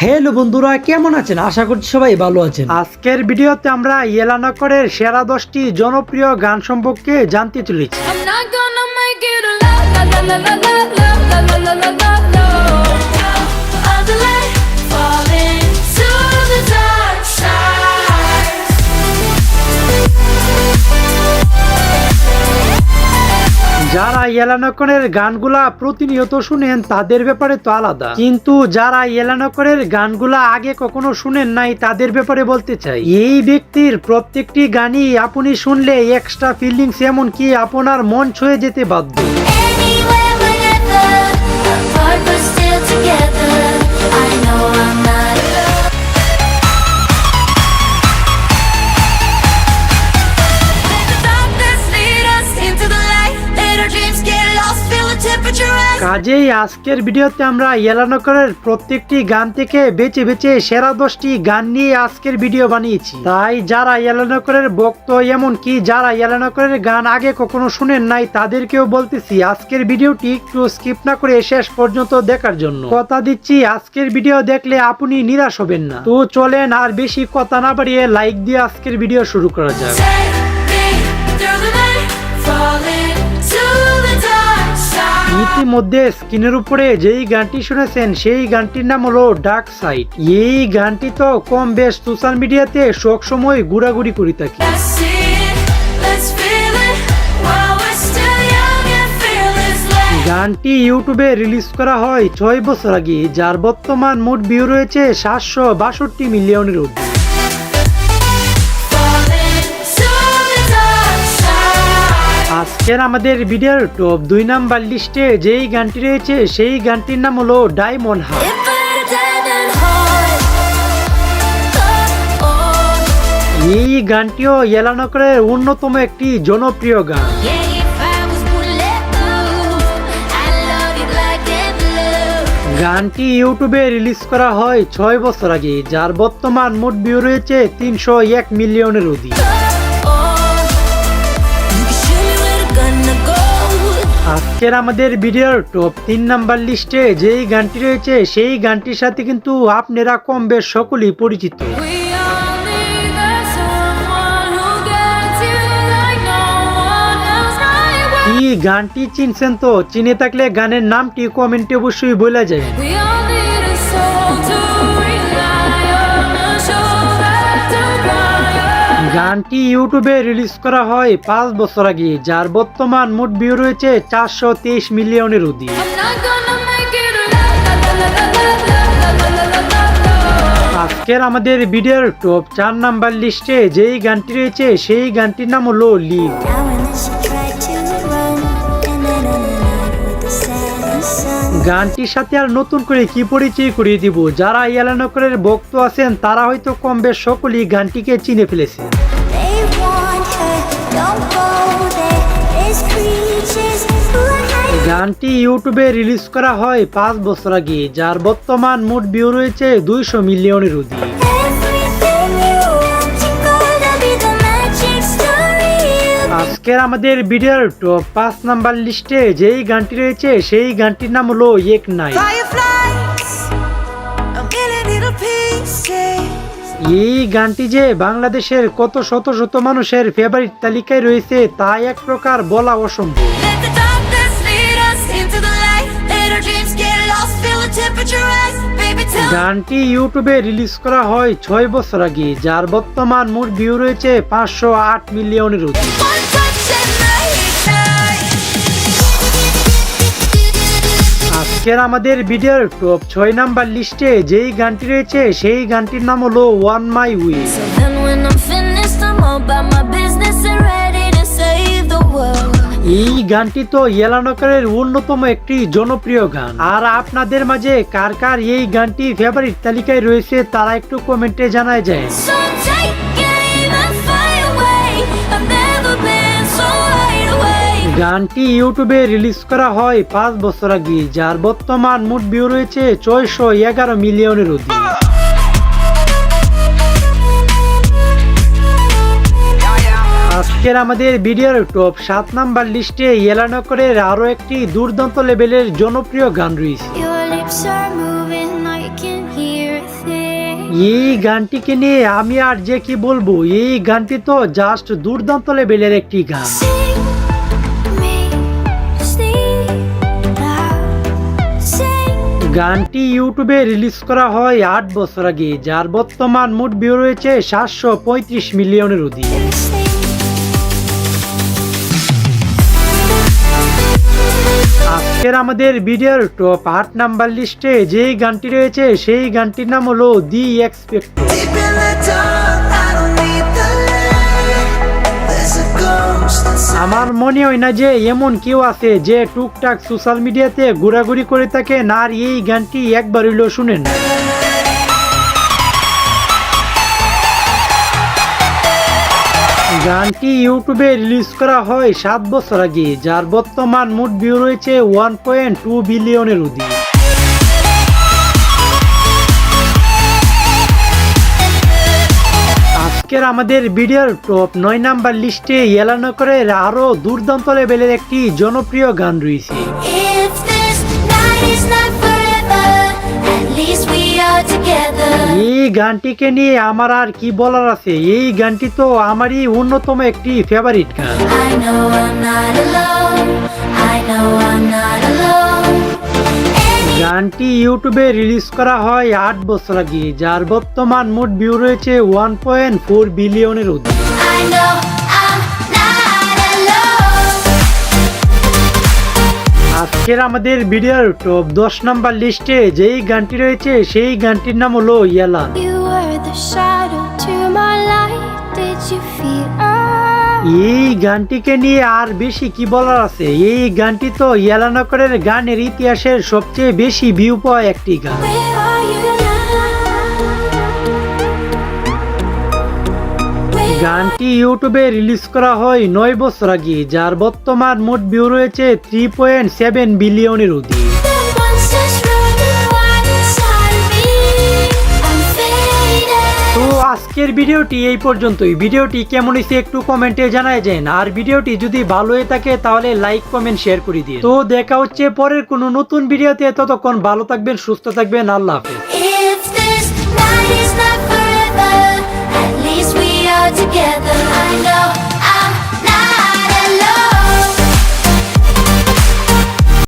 Hello বন্ধুরা কেমন আছেন আশা করছি সবাই ভালো আছেন আজকের ভিডিওতে আমরা ইয়েলানকরের সেরা দশটি জনপ্রিয় গান সম্পর্কে জানতে চলেছি যারা এলানকরের গানগুলা প্রতিনিয়ত শুনেন, তাদের ব্যাপারে তো আলাদা। কিন্তু যারা এলানকরের গানগুলা আগে কখনো শুনেন নাই, তাদের ব্যাপারে বলতে চাই। এই ব্যক্তির প্রত্যেকটি গানই আপনি শুনলে এক্সট্রা ফিলিংস এমন কি আপনার মন ছুঁয়ে যেতে বাধ্য। কাজেই আজকের ভিডিওতে আমরা ইয়েলানকরের প্রত্যেকটি গান থেকে বেছে বেছে সেরা দশটি গান নিয়ে আজকের ভিডিও বানিয়েছি। তাই যারা ইয়েলানকরের ভক্ত, এমনকি যারা ইয়েলানকরের গান আগে কখনো শুনেন নাই, তাদেরকেও বলতেছি আজকের ভিডিওটি একটু স্কিপ না করে শেষ পর্যন্ত দেখার জন্য। কথা দিচ্ছি, আজকের ভিডিও দেখলে আপনি নিরাশ হবেন না। তো চলেন আর বেশি কথা না বাড়িয়ে লাইক দিয়ে আজকের ভিডিও শুরু করা যাক। ইতিমধ্যে স্ক্রিনের উপরে যেই গানটি শুনেছেন সেই গানটির নাম হলো ডার্ক সাইড এই গানটি তো কম বেশ সোশ্যাল মিডিয়াতে সব সময় ঘোরাঘুরি করে থাকি। গানটি ইউটিউবে রিলিজ করা হয় ছয় বছর আগে যার বর্তমান মোট ভিউ রয়েছে সাতশো বাষট্টি মিলিয়নের ঊর্ধ্বে আজকের আমাদের ভিডিওর টপ দুই নাম্বার লিস্টে যেই গানটি রয়েছে সেই গানটির নাম হলো diamond heart hard. Oh, oh. এই গানটিও এলানকরের অন্যতম একটি জনপ্রিয় গান. গানটি ইউটিউবে রিলিজ করা হয় ছয় বছর আগে যার বর্তমান মোট ভিউ রয়েছে তিনশো এক মিলিয়নের অধিক আজকের আমাদের ভিডিওর টপ তিন নাম্বার লিস্টে যেই গানটি রয়েছে সেই গানটির সাথে কিন্তু আপনারা কম বেশ সকলেই পরিচিত. কি গানটি চিনছেন তো? চিনে থাকলে গানের নামটি কমেন্টে অবশ্যই বলা যায়। গানটি ইউটিউবে রিলিজ করা হয় পাঁচ বছর আগে, যার বর্তমান মোট ভিউ রয়েছে চারশো তেইশ মিলিয়নের অধিক। আজকের আমাদের ভিডিওর টপ চার নাম্বার লিস্টে যেই গানটি রয়েছে, সেই গানটির নাম হলো লিগ গানটির সাথে আর নতুন করে কি পরিচয় করিয়ে দিব? যারা ইয়ালানকরের ভক্ত আছেন তারা হয়তো কম বেশ সকলেই গানটিকে চিনে ফেলেছে. গানটি ইউটিউবে রিলিজ করা হয় পাঁচ বছর আগে যার বর্তমান মোট ভিউ রয়েছে দুইশো মিলিয়নের অধিক। আজকের আমাদের ভিডিওর টপ পাঁচ নাম্বার লিস্টে যেই গানটি রয়েছে সেই গানটির নাম হলো এক নাই. এই গানটি যে বাংলাদেশের কত শত শত মানুষের ফেভারিট তালিকায় রয়েছে তা এক প্রকার বলা অসম্ভব গানটি ইউটিউবে রিলিজ করা হয় ছয় বছর আগে যার বর্তমান মোট ভিউ রয়েছে পাঁচশো আট মিলিয়নের অধিক আজকের আমাদের ভিডিওর টপ ছয় নাম্বার লিস্টে যেই গানটি রয়েছে সেই গানটির নাম হলো ওয়ান মাই উইথ গানটি তো ইয়েলানকারের অন্যতম একটি জনপ্রিয় গান। আর আপনাদের মাঝে কার কার এই গানটি ফেভারিট তালিকায় রয়েছে তারা একটু কমেন্টে জানায় যায়. গানটি ইউটিউবে রিলিজ করা হয় পাঁচ বছর আগে যার বর্তমান মোট ভিউ রয়েছে ছয়শো এগারো মিলিয়নের অধিক। আজকের আমাদের ভিডিওর টপ সাত নাম্বার লিস্টে এলানকরের আরও একটি দুর্দান্ত লেভেলের জনপ্রিয় গান রয়েছে। এই গানটিকে নিয়ে আমি আর যে কি বলব এই গানটি তো জাস্ট দুর্দান্ত লেভেলের একটি গান। গানটি ইউটিউবে রিলিজ করা হয় আট বছর আগে যার বর্তমান মোট ভিউ রয়েছে সাতশো পঁয়ত্রিশ মিলিয়নের অধিক। আজকের আমাদের ভিডিওর টপ আট নাম্বার লিস্টে যেই গানটি রয়েছে, সেই গানটির নাম হলো দি এক্সপেক্ট. আমার মনে হয় না যে এমন কেউ আছে যে টুকটাক সোশ্যাল মিডিয়াতে ঘোরাঘুরি করে থাকে, না আর এই গানটি একবার হইলেও শুনেন গানটি ইউটিউবে রিলিজ করা হয় সাত বছর আগে, যার বর্তমান মোট ভিউ রয়েছে ওয়ান পয়েন্ট টু বিলিয়নের অধিক। আজকের আমাদের ভিডিওর টপ নয় নাম্বার লিস্টে এলানকরের আরও দুর্দান্ত লেভেলের একটি জনপ্রিয় গান রয়েছে। এই গানটিকে নিয়ে আমার আর কি বলার আছে? এই গানটি তো আমারই অন্যতম একটি ফেভারিট গান। গানটি ইউটিউবে রিলিজ করা হয় আট বছর আগে যার বর্তমান মোট ভিউ রয়েছে ওয়ান পয়েন্ট ফোর বিলিয়নের অধিক আজকের আমাদের ভিডিওর টপ দশ নাম্বার লিস্টে যেই গানটি রয়েছে সেই গানটির নাম হলো ইয়ালা? এই গানটিকে নিয়ে আর বেশি কি বলার আছে? এই গানটি তো ইয়ালানকরের গানের ইতিহাসের সবচেয়ে বেশি ভিউ পাওয়া একটি গান। গানটি ইউটিউবে রিলিজ করা হয় নয় বছর আগে যার বর্তমান মোট ভিউ রয়েছে থ্রি পয়েন্ট সেভেন বিলিয়নের অধিক. তো আজকের ভিডিওটি এই পর্যন্তই। ভিডিওটি কেমন হয়েছে একটু কমেন্টে জানায় যান। আর ভিডিওটি যদি ভালো হয়ে থাকে তাহলে লাইক কমেন্ট শেয়ার করে দিন। তো দেখা হচ্ছে পরের কোনো নতুন ভিডিওতে। ততক্ষণ ভালো থাকবেন সুস্থ থাকবেন। আল্লাহ হাফেজ। together, I know